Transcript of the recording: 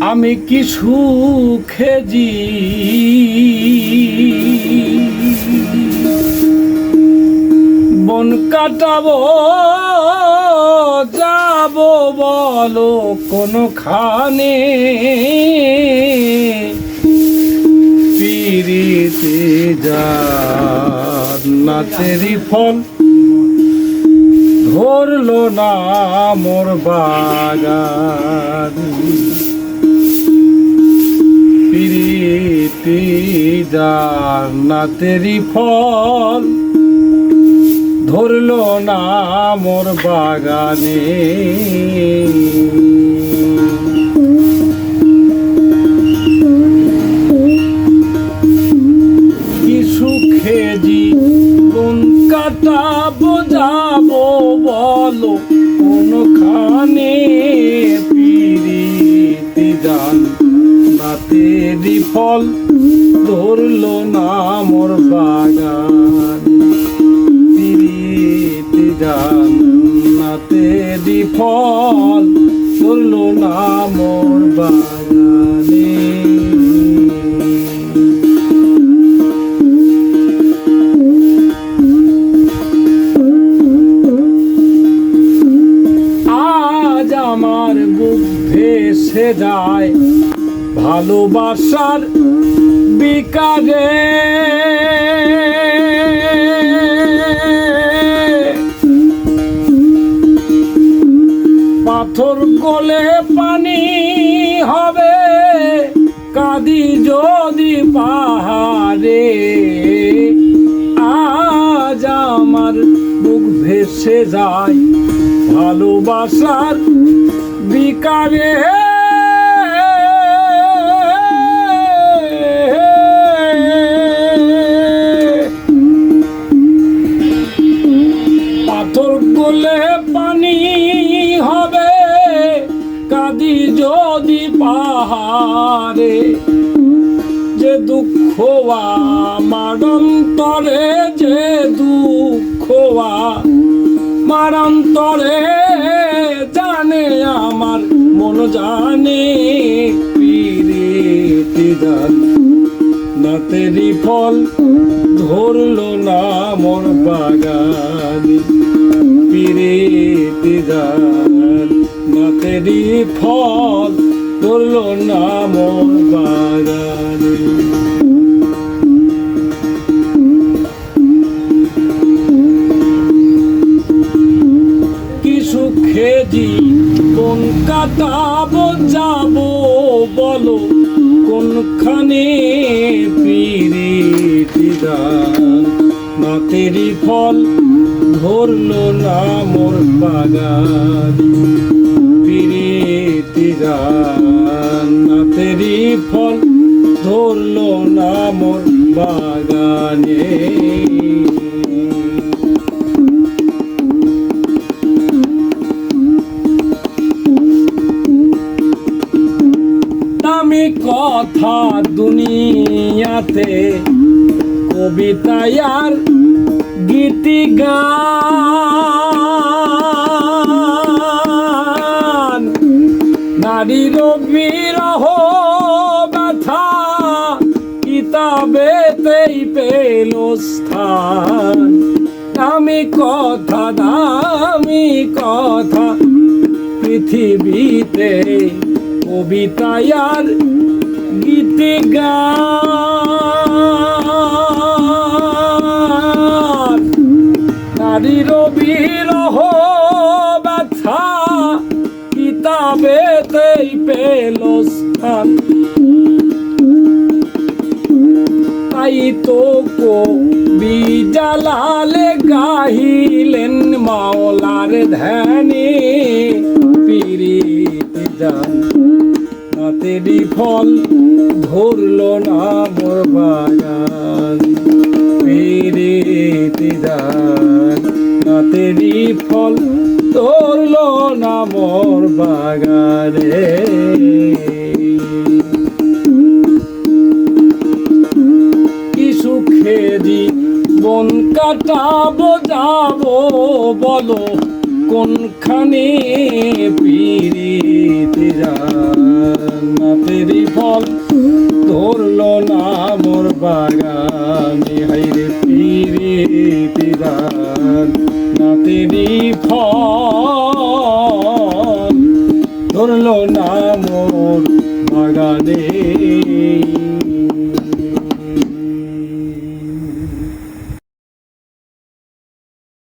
আমি কি সুখে জি? বন কাটাবো, যাব বলো কোনখানে? পিরিতে যা নাচেরই ফল ধরলো না মোর বাগান। পিরিতি জান্নাতেরই ফল। ধরলো না মোর বাগানে। কি সুখে জীবন কাটাবো, যাব বলো, কোনখানে পিরিতি জান নাতেরি ফল ধরল না মোর বাগান। পিরিতি জান রাতে ফল ধরল না মোর ভালোবাসার বিকারে। পাথর গলে পানি হবে, কাদি যদি পাহাড়ে। আজ আমার বুক ভেসে যায় ভালোবাসার বিকারে। যদি পাহাড়ে যে দুঃখ মারন্তরে যে দুঃখ আমার অন্তরে জানে আমার মন জানে পিরিতি জান। নাতেরি ফল ধরলো না মোর বাগানে, পিরিতি জান। নাতেরি ফল ধরলো না মোর বাগানে কিছু খেজি কাটাবো যাব বলো? কোনখানে পিরিতি দান নাতেরি ফল ধরলো না মোর বাগান। দান ফল ধরলো না মোর বাগানে। দামি কথা দুনিয়াতে কবিতায় আর নারীর বিরহ ব্যথা কিতাবেতেই পেল স্থান। আমি কথা দামি কথা পৃথিবীতে কবিতা আর কিতাবেতেই পেল স্থান তাই তো কবি গাহিলেন মাওলার ধ্যানে পিরিতি জান নাতেরি ফল ধরলো না মোর বাগান পিরিতি জান নাতেরি ফল ধরলো না মোর বাগানে। কি সুখে জীবন কাটাবো, যাব বলো, কোনখানে পি পিরিতিরান না তেরি ফল ধরলো না মোর বাগানে? হাইরে পিরিতিরান না আমন বাগানে